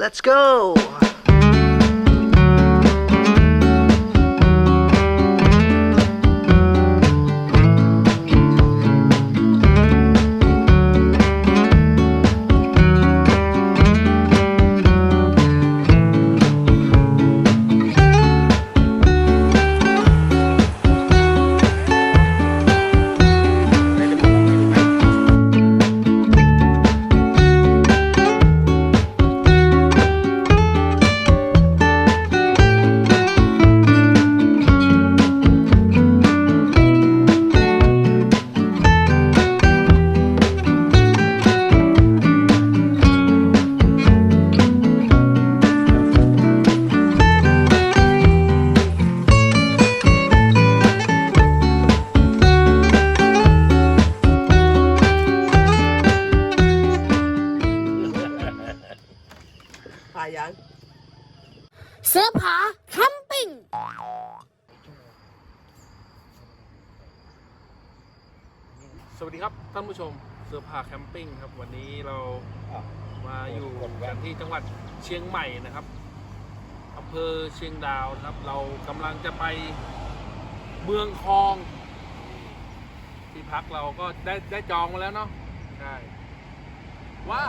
Let's go! เสื้อผ้าแคมปิ้งครับ วันนี้เรามาอยู่กันที่จังหวัดเชียงใหม่นะครับอำเภอเชียงดาวนะครับ เรากำลังจะไปเมืองคลอง ที่พักเราก็ได้ได้จองมาแล้วเนาะใช่ว่า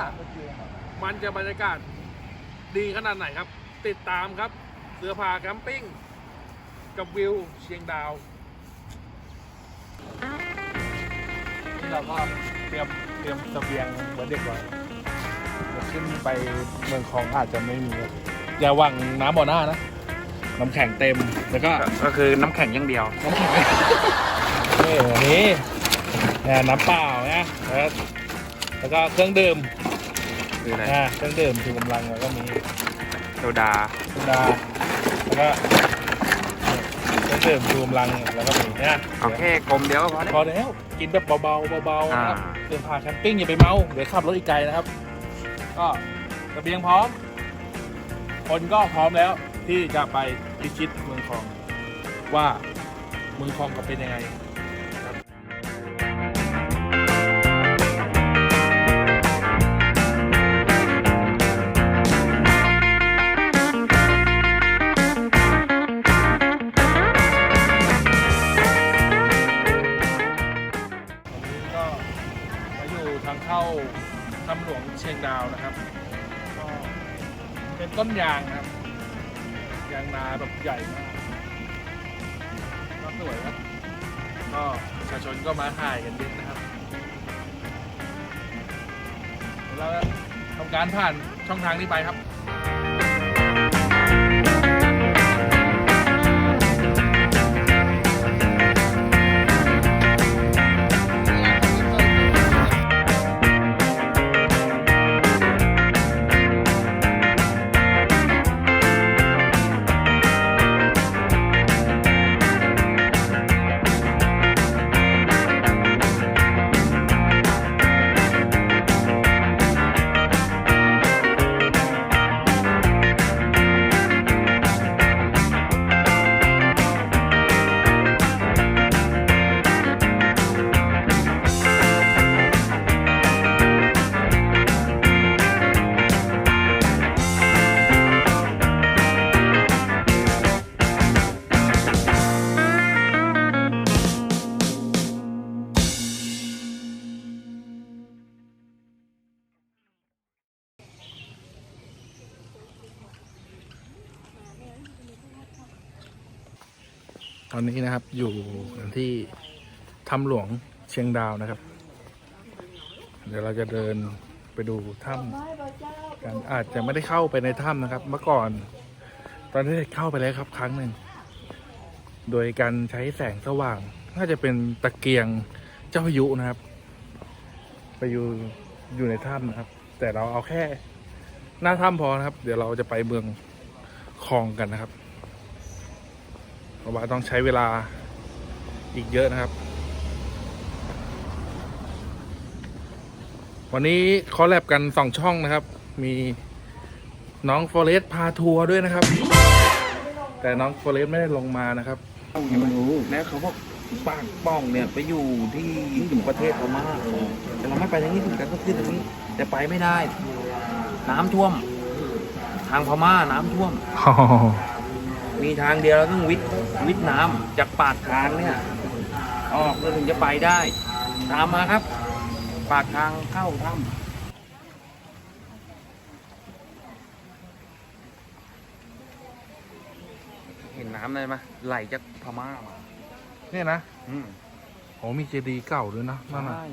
มันจะบรรยากาศดีขนาดไหนครับ ติดตามครับ เสื้อผ้าแคมปิ้ง กับวิวเชียงดาว ที่เราก็ เตรียมเตรียมเสบียงเหมือนเด็กไว้เดี๋ยวขึ้นไปเมืองคลองอาจจะไม่มีอย่าหวังน้ำบ่อหน้านะ น้ำแข็งเต็ม แล้วก็ก็คือน้ำแข็งอย่างเดียว น้ำแข็งนี่อันนี้เนี่ยน้ำเปล่านะแล้วแล้วก็เครื่องดื่มคืออะไรนะเครื่องดื่มชูกำลังแล้วก็มีโซดาโซดาแล้วก็เครื่องดื่มชูกำลังแล้วก็มีนะเอาแค่กลมเดียวก็พอพอได้แล้วกินแบบเบาๆเบาๆนะครับอ่า เดินผ่านแคมปิ้งอย่าไปเมาเดี๋ยวขับรถอีกไกลนะครับ ก็กระเบียงพร้อม คนก็พร้อมแล้วที่จะไปพิชิตเมืองทอง ว่าเมืองทองเขาเป็นยังไง ต้นยางนะครับ ยางนาแบบใหญ่มากก็สวยครับ ก็ประชาชนก็มาถ่ายกันเยอะนะครับเดี๋ยวเราทำการผ่านช่องทางนี้ไปครับ อนนี้นะครับอยู่ที่ถ้ำหลวงเชียงดาวนะครับ เดี๋ยวเราจะเดินไปดูถ้ำกันอาจจะไม่ได้เข้าไปในถ้ำนะครับ เมื่อก่อน ตอนนี้ได้เข้าไปแล้วครับครั้งหนึ่งโดยการใช้แสงสว่าง น่าจะเป็นตะเกียงเจ้าพายุนะครับ ไปอยู่อยู่ในถ้ำนะครับ แต่เราเอาแค่หน้าถ้ำพอนะครับ เดี๋ยวเราจะไปเมืองคลองกันนะครับ เพราะว่าต้องใช้เวลาอีกเยอะนะครับ วันนี้คอลแลบกันสองช่องนะครับ มีน้องฟอเรสพาทัวร์ด้วยนะครับ แต่น้องฟอเรสไม่ได้ลงมานะครับไม่รู้แล้วเขาบอกปากป้องเนี่ยไปอยู่ที่ถึงประเทศพม่าแต่เราไม่ไปทางนี้ถึงกันก็ขึ้นทางนี้ แต่ไปไม่ได้ น้ำท่วม ทางพม่าน้ำท่วมอ๋อ มีทางเดียวเราต้องวิทย์วิทย์น้ำจากปากทางเนี่ย ออกแล้วถึงจะไปได้ ตามมาครับ ปากทางเข้าถ้ำเห็นน้ำเลยไหมไหลจากพม่ามาเนี่ยนะ อืมโอ้มีเจดีย์เก่าด้วยนะนั่นน่ะ ใช่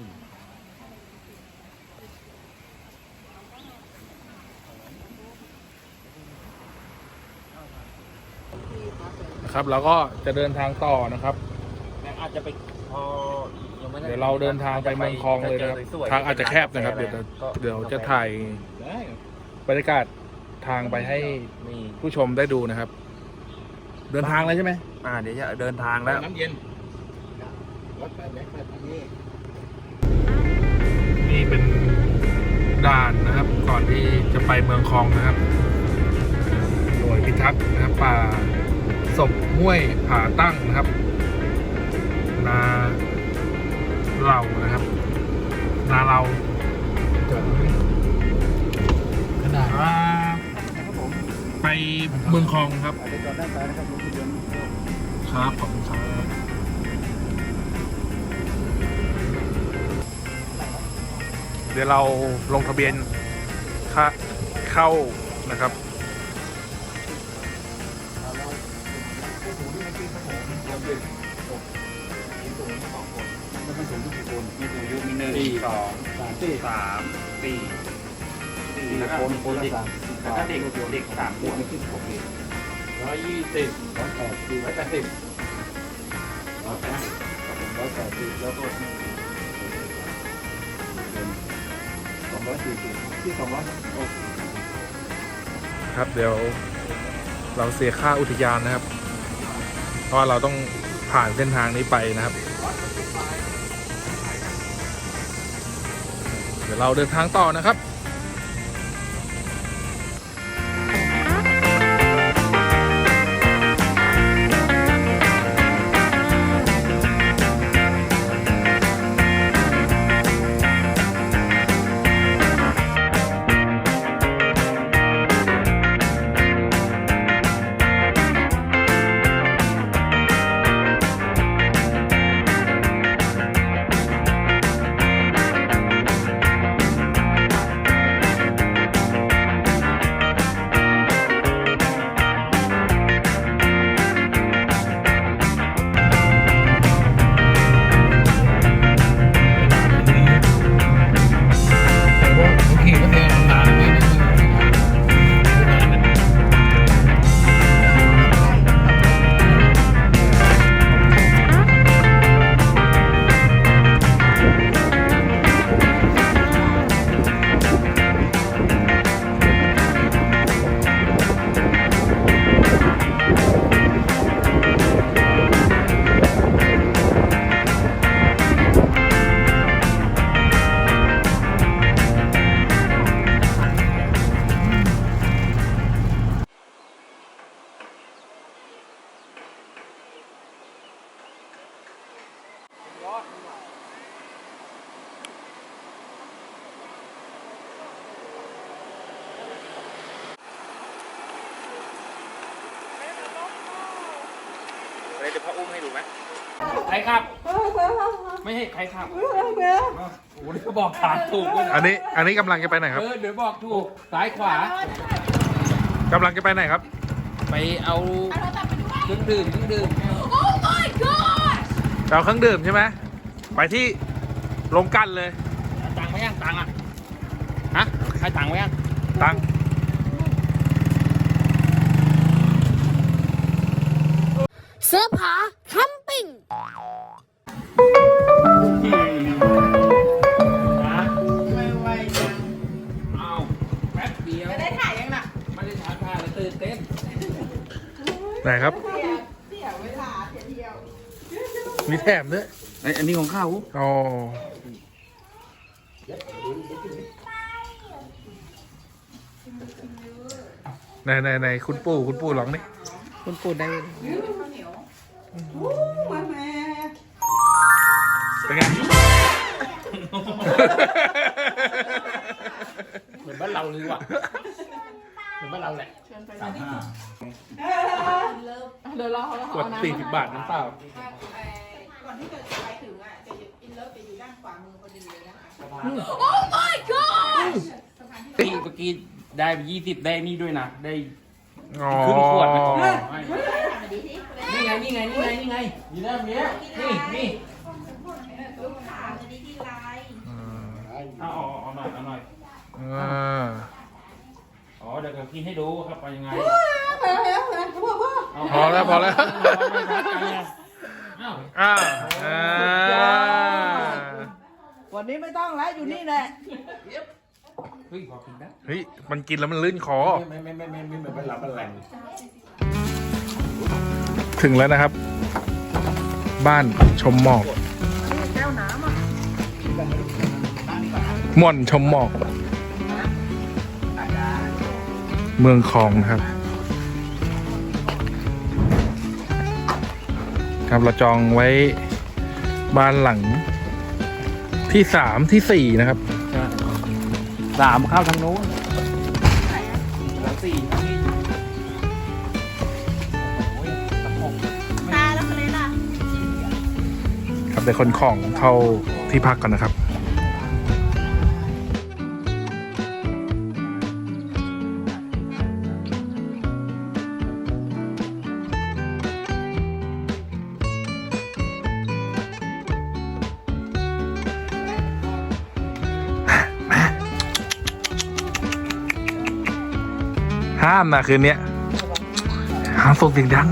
นะครับ แล้วก็จะเดินทางต่อนะครับแต่อาจจะไปพอยังไม่ไเดี๋ยวเราเดินทางไปเมืองคลองเลยนะครับ ทางอาจจะแคบนะครับ เดี๋ยวจะเดี๋ยวจะถ่ายบรรยากาศทางไปให้มีผู้ชมได้ดูนะครับ เดินทางเลยใช่ไหมอ่าเดี๋ยวจะเดินทางแล้วน้ำเย็นนี่เป็นด่านนะครับ ก่อนที่จะไปเมืองคลองนะครับ หน่วยพิทักษ์นะครับป่า ศพห้วยผาตั้งนะครับ นาเหล่านะครับ นาเราขนาดว่าไปเมืองคลองครับครับขอบคุณครับเดี๋ยวเราลงทะเบียนค่าเข้านะครับ มีหนึ่งสองสามสี่สี่แล้วก็เด็กแล้วก็เด็กเด็กสามขวบร้อยยี่สิบร้อยแปดสิบร้อยแปดสิบร้อยแปดร้อยแปดสิบแล้วก็สองร้อยสี่สิบที่สองร้อยครับเดี๋ยวเราเสียค่าอุทยานนะครับ เพราะว่าเราต้อง ผ่านเส้นทางนี้ไปนะครับ เดี๋ยวเราเดินทางต่อนะครับ ไม่ใช่ใครขับโอ้โหนี่ก็บอกทางถูกด้วยนะอันนี้อันนี้กำลังจะไปไหนครับเออเดี๋ยวบอกถูกซ้ายขวา กำลังจะไปไหนครับ ไปเอาเครื่องดื่มเครื่องดื่มจะเอาเครื่องดื่มใช่ไหมไปที่ลงกันเลย ตังค์ไหมยังตังค์อะฮะใครตังค์ไหมยังตังเสื้อผ้า ไหนครับมีแถมด้วยอันนี้ของข้าว อ๋อไหนไหนไหนคุณปู่คุณปู่ลองนี่คุณปู่ได้เป็นไง เหมือนบ้านเราเลยว่ะเหมือนบ้านเราแหละสามห้าเดี๋ยวรอเขาแล้วกดสี่สิบบาทน้ำเปล่าก่อนที่จะไปถึงอะจะอยู่อินเลิฟจะอยู่ด้านขวามือพอดีเลยนะคะพี่เมื่อกี้ได้ยี่สิบได้นี่ด้วยนะ ได้อ๋อครึ่งขวดนะนี่ไง นี่ไง นี่ไง นี่ไงอยู่ด้านเนี้ยนี่นี่ลูกค้าจะดีที่ไลน์เอาเอาเอาหน่อยเอาหน่อย อ่า อ๋อเดี๋ยวกินให้ดูครับไปยังไงพอแล้วพอแล้ว อ้าวอ่าอ่าวันนี้ไม่ต้องแล้วอยู่นี่แหละเฮ้ยพอกินได้เฮ้ยมันกินแล้วมันลื่นคอ ไม่ไม่ไม่ไม่ไม่เหมือนบ้านเราบ้านแหลงถึงแล้วนะครับ บ้านชมหมอกม่อนชมหมอก เมืองคลองนะครับ ครับเราจองไว้บ้านหลังที่สามที่สี่นะครับสามเข้าทางโน้นหลังสี่ทางนี้โอ้ยตะปบตาแล้วเลยล่ะครับแต่คนของเข้าที่พักก่อนนะครับามนะคืนเนี้ยห้ามส่งเสียงดัง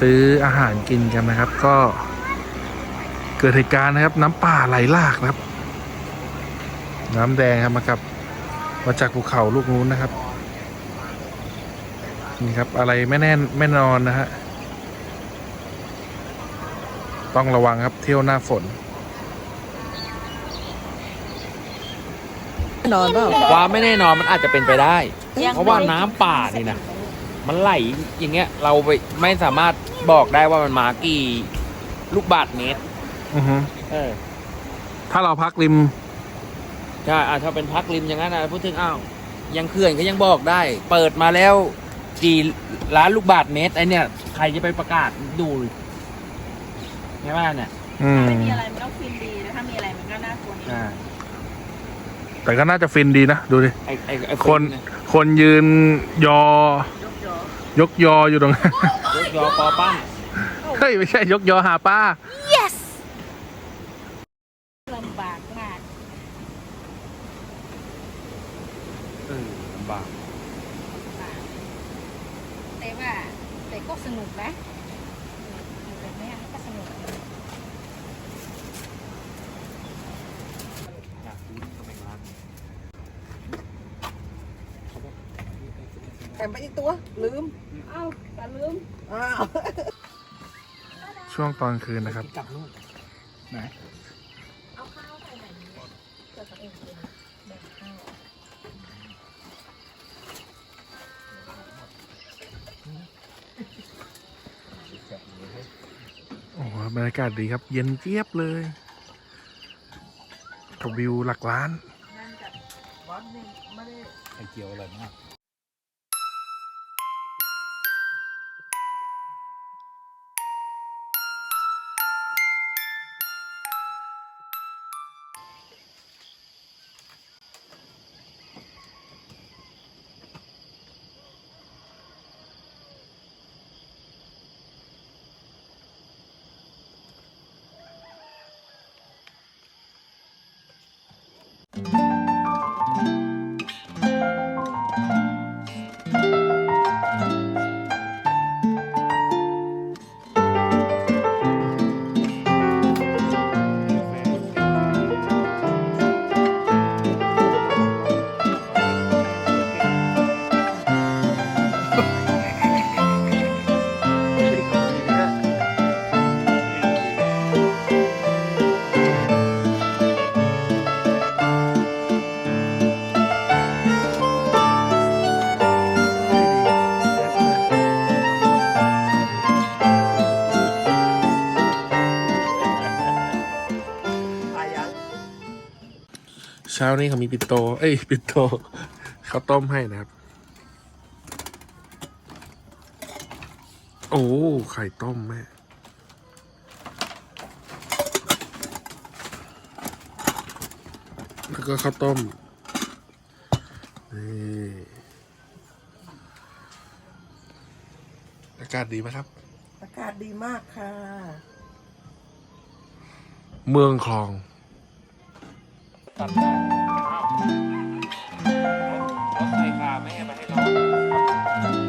ซื้ออาหารกินกันนะครับ ก็เกิดเหตุการณ์นะครับ น้ำป่าไหลหลากนะครับ น้ำแดงครับมากับมาจากภูเขาลูกนู้นนะครับ นี่ครับอะไรไม่แน่นไม่นอนนะฮะต้องระวังครับเที่ยวหน้าฝน นอนเปล่า ความไม่แน่นอนมันอาจจะเป็นไปได้ เพราะว่าน้ำป่านี่นะ มันไหลอย่างเงี้ย เราไปไม่สามารถบอกได้ว่ามันมากี่ลูกบาทเมตร อือฮึเออถ้าเราพักริมใช่อะถ้าเป็นพักริมอย่างนั้นนะพูดถึงอ้าวยังเขื่อนก็ยังบอกได้ เปิดมาแล้วกี่ล้านลูกบาทเมตรไอเนี่ย ใครจะไปประกาศดูใช่ไหมเนี่ยอืมไม่มีอะไรมันก็ฟินดีนะถ้ามีอะไรมันก็น่ากลัวนิดนึงอ่าแต่ก็น่าจะฟินดีนะ ดูดิ ไอไอไอคน คนยืนยอ ยกยออยู่ตรงนั้น ยกยอปอปั้น เฮ้ย ไม่ใช่ยกยอหาป้า ลำบากมาก เออลำบาก แต่ว่าแต่ก็สนุกนะอยู่แบบเนี้ยก็สนุก มไปอีกตัว ลืม เอ้าแต่ลืม อ้าว ช่วงตอนคืนนะครับกลับนู่นไหนเอาข้าวใส่ไหนดีเกิดตัวเองกินแบ่งข้าวโอ้โหบรรยากาศดีครับ เย็นเจี๊ยบเลย กับวิวหลักล้านวัดนี่ไม่ได้ ไข่เจียวอร่อยมาก เช้านี้เขามีปิดโต เอ้ย ปิดโตเขาวต้มให้นะครับ โอ้ ไข่ต้มแม่แล้วก็ข้าวต้ม นี่อากาศดีไหมครับ อากาศดีมากค่ะ เมืองคลอง ตัดได้อ้าวรถไฟฟ้าไม่ให้มาให้ร้อนเรา